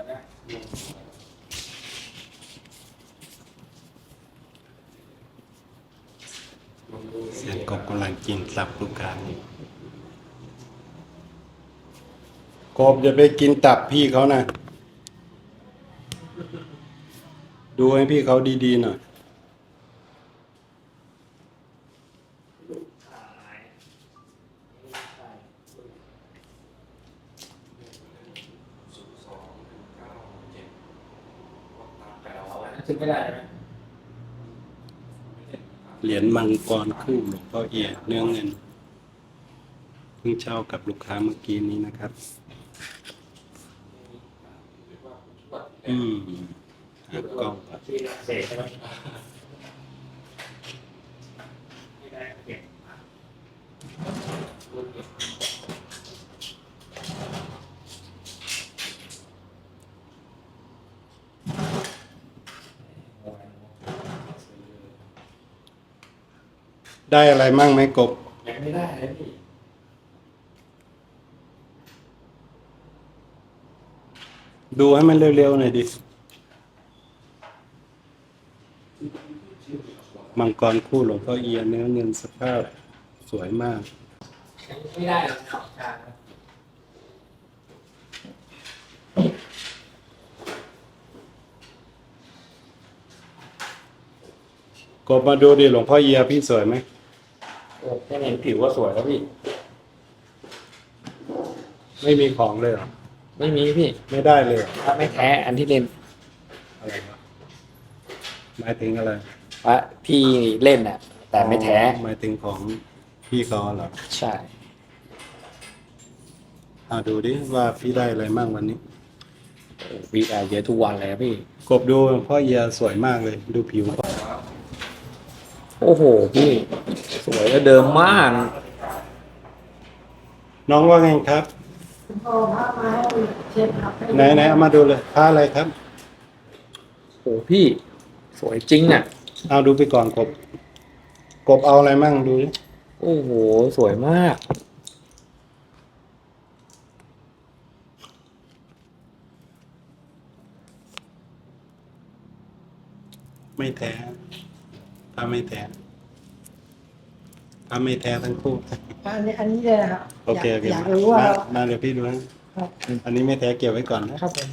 เสียงกบกำลังกินตับลูกค้าอยู่กบอย่าไปกินตับพี่เขานะ ดูให้พี่เขาดีๆหน่อย ถึงไม่ได้ไหมเหรียญมังกรคู่หลวงพ่อเอียเนื้อเงินเพิ่งเช่ากับลูกค้าเมื่อกี้นี้นะครับ อืมหากล้องก่อนที่เสกใช่ไหมไม่ได้เก็บ ได้อะไรมั่งไหมกบยังไม่ได้เลยพี่ดูให้มันเร็วๆหน่อยดิ มังกรคู่หลวงพ่อเอียเนื้อเงินสภาพสวยมากไม่ได้เลยครับอาจารย์กบมาดูดิหลวงพ่อเอียพี่สวยไหม โอ้แค่เห็นผิวว่าสวยแล้วพี่ ไม่มีของเลยเหรอ ไม่มีพี่ไม่ได้เลยเหรอถ้าไม่แท้อันที่เล่นอะไรวะหมายถึงอะไรว่าที่เล่นน่ะ แต่ไม่แท้หมายถึงของพี่เขาเหรอใช่ อ่าดูดิว่าพี่ได้อะไรมั่งวันนี้ วีไอเยอะทุกวันเลยครับพี่ กบดูหลวงพ่อเอียสวยมากเลย ดูผิวก่อนโอ้โหพี่ส วยแล้วเดิมมาก น้องว่าไงครับโอ้พระมาให้เช็ดครับให้ไหนไหนเอามาดูเลยผ้าอะไรครับ โอ้พี่ สวยจริงอะ เอาดูไปก่อนกบ กบเอาอะไรมั่งดูดิโอ้โห สวยมาก ไม่แท้ถ้าไม่แท้ ถ้าไม่แท้ทั้งคู่ อันนี้อันนี้เลยนะครับโอเคโอเคอยากอยากรู้ว่ามามาเดี๋ยวพี่ดูนะ ครับอันนี้ไม่แท้เกี่ยวไว้ก่อนนะ ครับผม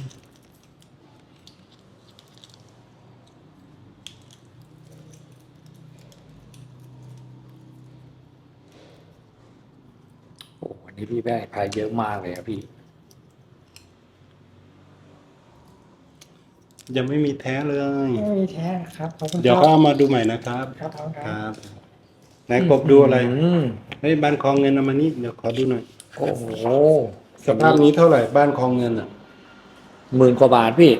โอ้วันนี้พี่ได้พายเยอะมากเลยครับพี่ ยังไม่มีแท้เลย ไม่มีแท้ครับขอบคุณเดี๋ยวคเขารับเอามาดูใหม่นะครับ ครับผมคครับ รับ ไหนกบดูอะไรมเฮ้ยบ้านคลองเงินเอามานี่เดี๋ยวขอดูหน่อย โอ้โหสภาพนี้เท่าไหร่บ้านคลองเงินอะหมื่นกว่าบาทพี่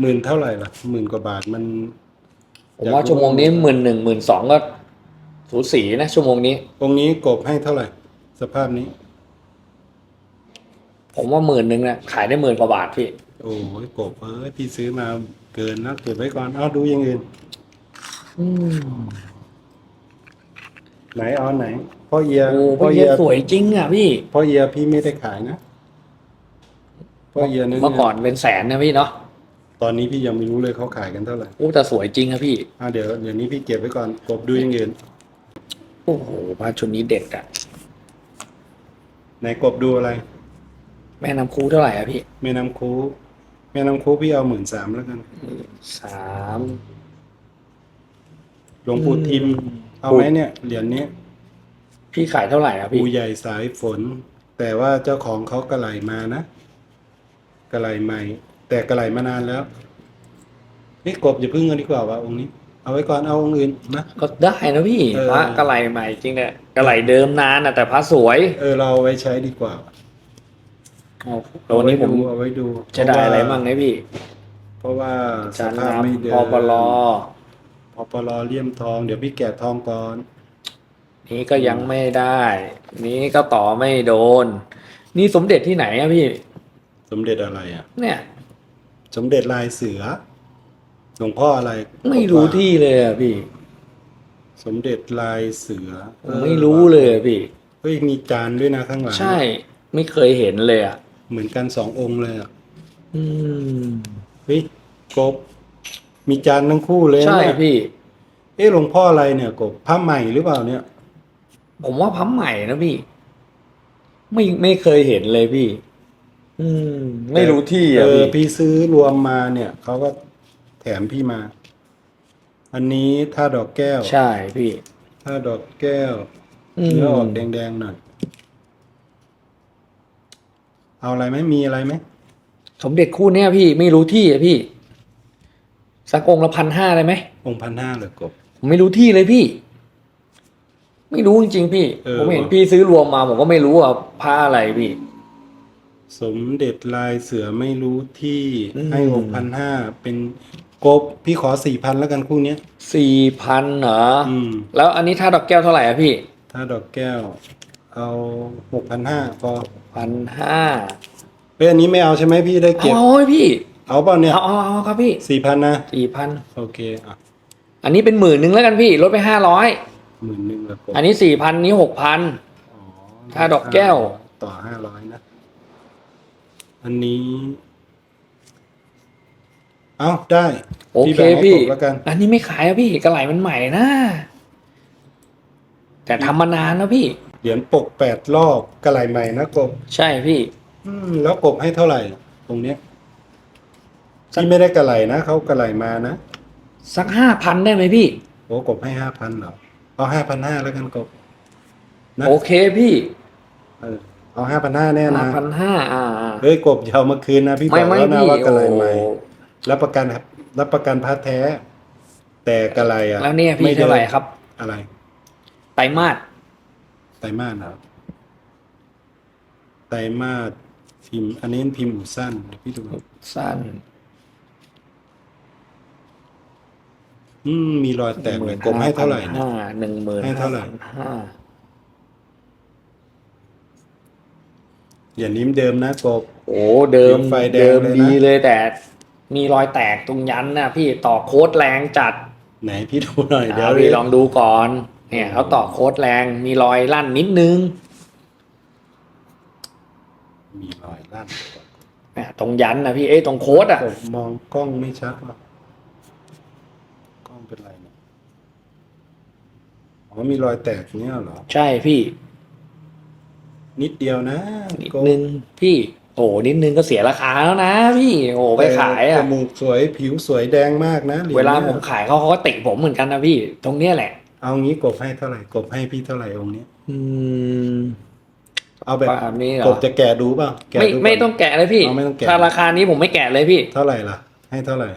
หมื่นเท่าไหร่ล่ะหมื่นกว่าบาทมันผมว่าชั่วโมงนี้หมื่นหนึ่งหมื่นสองก็สูสีนะชั่วโมงนี้องค์นี้กบให้เท่าไหร่ สภาพนี้ ผมว่าหมื่นหนึ่งนะขายได้หมื่นกว่าบาทพี่ โอ้ยกบเอ้ยพี่ซื้อมาเกินนะเก็บไว้ก่อนเอาดูอย่างอื่น อืม ไหนเอาไหนพ่อเอียโอ้พี่เยสวยจริงอะพี่พ่อเอียพี่ไม่ได้ขายนะพ่อเอียนึกเมื่อก่อนเป็นแสนนะพี่เนาะตอนนี้พี่ยังไม่รู้เลยเขาขายกันเท่าไหร่โอ้แต่สวยจริงครับพี่อ่าเดี๋ยวเดี๋ยวนี้พี่เก็บไว้ก่อนกบดูอย่างอื่นโอ้โหพระชุดนี้เด็ดอะไหนกบดูอะไร แม่น้ำคูเท่าไหร่อะพี่แม่น้ำคูแม่น้ำคูพี่เอาหมื่นสามแล้วกันสามหลวงปู่ทิมอืม เอาไหมเนี่ยเหรียญนี้พี่ขายเท่าไหร่อะพี่ ปู่ใหญ่สายฝน แต่ว่าเจ้าของเขากระไหลมานะกระไหลใหม่ แต่กระไหลมานานแล้วนี่กบอย่าพึ่งกันดีกว่าวะองค์นี้ เอาไว้ก่อนเอาองค์อื่นนะ ก็ได้นะพี่เออ พระกระไหลใหม่จริงเนี่ยกระไหลเดิมนานอะแต่พระสวยเออเราเอาไว้ใช้ดีกว่าตัวนี้ผมเอาไว้ดูจะได้อะไรบ้างเนี่ยพี่เพราะว่าสจานภาพไม่น้ำเดิพอปลอ พอปลอเลี่ยมทอง เดี๋ยวพี่แกะทองก่อน นี้ก็ยังไม่ได้ นี้ก็ต่อไม่โดน นี่สมเด็จที่ไหนอะพี่ สมเด็จอะไรอะ เนี่ย สมเด็จลายเสือ หลวงพ่ออะไรไม่รู้ที่เลยอะพี่ สมเด็จลายเสือผมไม่รู้เลยอะพี่ เฮ้ยมีจานด้วยนะข้างหลัง ใช่ ไม่เคยเห็นเลยอะเหมือนกันสององค์เลยอะอืม เฮ้ยกบ มีจานทั้งคู่เลยนะใช่เนี่ยพี่ เอ๊ะหลวงพ่ออะไรเนี่ยกบพระใหม่หรือเปล่าเนี่ย ผมว่าพัมใหม่นะพี่ ไม่ไม่เคยเห็นเลยพี่ อืม ไม่รู้ที่เออะอพี่พี่ซื้อรวมมาเนี่ยเขาก็แถมพี่มา อันนี้ถ้าดอกแก้วใช่พี่ถ้าดอกแก้วอืมเนื้อออกแดงๆหน่อยเอาอะไรไหมมีอะไรไหมสมเด็จคู่เนี้ยพี่ไม่รู้ที่อะพี่ สักองค์ละพันห้าได้ไหมองค์พันห้าเหรือกบ ผมไม่รู้ที่เลยพี่ ไม่รู้จริงๆพี่ เออ ผมเห็นพี่ซื้อรวมมา ผมก็ไม่รู้ว่าผ้าอะไรพี่ สมเด็จลายเสือไม่รู้ที่อืม ให้องค์พันห้าเป็นกบพี่ขอสี่พันแล้วกันคู่เนี้ย สี่พันเหรอออืม แล้วอันนี้ถ้าดอกแก้วเท่าไหร่อะพี่ถ้าดอกแก้ว เอาหกพันห้าพอพันห้าเฮ้ยอันนี้ไม่เอาใช่ไหมพี่ได้เอาเก็บเอาให้พี่ เอาเปล่าเนี่ยเอาเอาเอาครับพี่สี่พันนะสี่พันโอเคอะอันนี้เป็นหมื่นหนึ่งแล้วกันพี่ลดไปห้าร้อยหมื่นหนึ่งแล้วกบอันนี้สี่พันนี้หกพันอ๋อถ้าดอกแก้ว ต่อห้าร้อยนะ อันนี้ เอาได้โอเคแบ่งให้พี่กบแล้วกัน อันนี้ไม่ขายอะพี่กระไหลมันใหม่นะ แต่ทำมานานแล้วพี่ เหรียญปกแปดรอบกระไหลใหม่นะกบ ใช่พี่ อืมแล้วกบให้เท่าไหร่ ตรงเนี้ย ที่ไม่ได้กระไหลนะเขากระไหลมานะสักห้าพันได้ไหมพี่ โอ้กบให้ห้าพันเหรอเอาห้าพันห้าแล้วกันกบนะโอเคพี่เออเอาห้าพันห้าแน่ห้านะพันห้าอ่าอ่าเฮ้ยกบอย่าเอามาคืนนะพี่บไม่อกไม่แล้วนะพี่ว่ากระไหลโอ้ใหม่รับประกันครับรับประกันพัดแท้ แต่กระไหลอะแล้วเนี่ยพี่ม่ดิเท่าไหร่ครับ อะไรไตรมาสไตรมาสครับไตรมาสพิมพ์ อันนี้พิมพ์หมูสั้นเดี๋ยวพี่ดู สั้น อืมมีรอยแตกเลยกลมให้เท่าไหร่นะ หนึ่งหมื่นให้เท่าไหร่ ห้าอย่านิ้มเดิมนะกบ โอ้เดิมไฟแดงเดิมเลยนะ ดีเลยแต่ มีรอยแตกตรงยันนะพี่ต่อโค้ดแรงจัดไหนพี่ดูหน่อยเดี๋ยว อ่าพี่ลองดูก่อน เนี่ยเขาต่อโค้ดแรงมีรอยลั่นนิดนึงมีรอยลั่นเนี่ยตรงยันนะพี่เอ้ยตรงโค้ดอะกบมองกล้องไม่ชัดว่ะกล้องเป็นไรเนี่ย อ๋อมีรอยแตกเนี้ยเหรอ ใช่พี่ นิดเดียวนะนิดกบนึงพี่ โอ้นิดนึงก็เสียราคาแล้วนะ พี่ โอ้ไปขายจอะมูกสวยผิวสวยแดงมากนะหรียญเวลานี่ยผมขายเขาเขาก็ติผมเหมือนกันนะพี่ ตรงเนี้ยแหละ เอางี้กบให้เท่าไหร่กบให้พี่เท่าไหร่องค์นี้ อืมเอาแบบแบบนี้เหรอกบจะแกะดูเปล่าแกะไม่ดูก่นไม่ต้องแกะเลยพี่เอาไม่ต้องแกะถ้าราคานี้ผมไม่แกะเลยพี่ เท่าไหร่ล่ะ ให้เท่าไหร่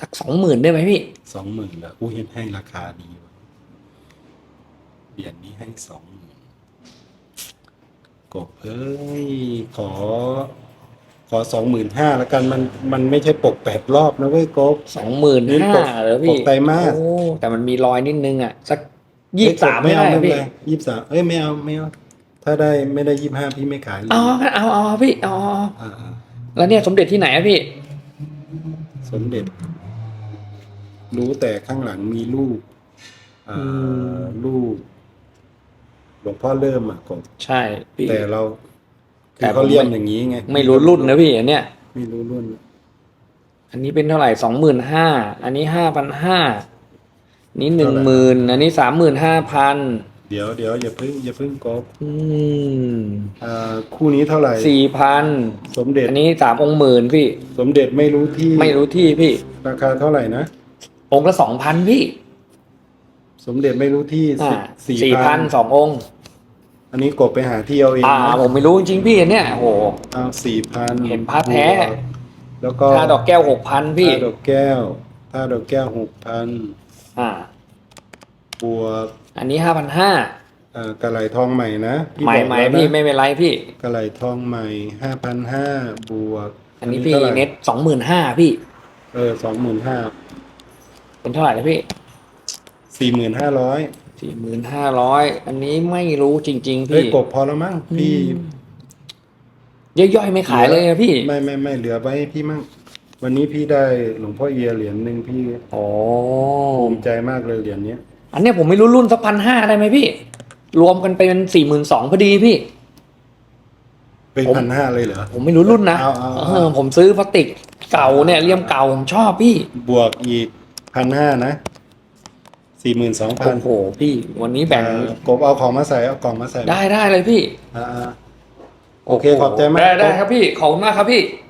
สักสองหมื่นได้ไหมพี่สองหมื่นละอู้ยให้ราคาดีว่ะ เหรียญนี้ให้สองหมื่นกบเอ้ย ขอ ขอสองหมื่นห้าแล้วกันมันมันไม่ใช่ปกแปดรอบนะเว้ยกบ สองหมื่นนี่ห้าปกเหรอปพี่กไตรมาส โอ้แต่มันมีรอยนิดนึงอะ สักยี่สิบสามไม่ไม่เอาได้ไม่เป็นพี่ไรยี่สิบสามเอ้ยไม่เอาไม่เอาถ้าได้ไม่ได้ยี่สิบห้าพี่ไม่ขายเลยเอาเอาเอาเอาพี่เอาเอาเอาอ่าอ่าแล้วเนี่ยสมเด็จที่ไหนอะพี่สมเด็จ รู้แต่ข้างหลังมีรูปอ่าอืมรูปห ลวงพ่อเริ่มอะกบใช่พี่แต่เราแต่คือเขาผมไม่เรียกอย่างนี้ไงไม่รู้รุ่นนะพี่อันเนี้ยไม่รู้รุ่น อันนี้เป็นเท่าไหร่สองหมื่นห้าอันนี้ห้าพันห้านี้หนึ่งหมื่นอันนี้สามหมื่นห้าพันเดี๋ยวเดี๋ยวอย่าเพิ่งอย่าเพิ่งกบอืมอ่าคู่นี้เท่าไหร่สี่พันสมเด็จอันนี้สามองค์หมื่นพี่ สมเด็จไม่รู้ที่ ไม่รู้ที่พี่ ราคาเท่าไหร่นะองค์ละสองพันพี่ สมเด็จไม่รู้ที่อ่าสี่สี่พันสององค์ อันนี้กบไปหาที่เอาเองอ่านะผมไม่รู้จริงๆพี่อันเนี้ยโอ้โห เอาสี่พันเห็นพระแท้ แล้วก็ค่าดอกแก้วหกพันพี่ถ้าดอกแก้วถ้าดอกแก้วหกพันอ่า บวกอันนี้ห้าพันห้าอ่ากระไหลทองใหม่นะพี่ใหม่บอกใหม่แล้วนะพี่ไม่เป็นไรพี่ กระไหลทองใหม่ห้าพันห้าบวกอันนี้พี่ท่าไหร่เน็ตสองหมื่นห้าพี่ เออสองหมื่นห้าเป็นเท่าไหร่นะพี่สี่หมื่นห้าร้อย สี่หมื่นห้าร้อยอันนี้ไม่รู้จริง ๆ เฮ้ยพี่ กบพอแล้วมั้งพี่ย่อยๆไม่ขายเลยนะพี่ไม่ไม่ไม่เหลือไว้ให้พี่มั่งวันนี้พี่ได้หลวงพ่อเอียเหรียญหนึ่งพี่โอ้ภูมิใจมากเลยเหรียญเนี้ยอันเนี้ยผมไม่รู้รุ่นสักพันห้าได้ไหมพี่ รวมกันเป็นสี่หมื่นสองพอดีพี่ เป็นผม พันห้าเลยเหรอ ผมไม่รู้รุ่นนะเอาเอาเอา เออผมซื้อพลาสติกเก่าเนี่ยเลี่ยมเก่าผมชอบพี่ บวกอีกพันห้านะ สี่หมื่นสองพัโอ้นโหพี่วันนี้แบ่งกบเอาของมาใส่เอากล่องมาใส่ได้ได้เลยพี่อ่าๆโอเคขอบใจมากได้ได้กบครับพี่ขอบคุณมากครับพี่ค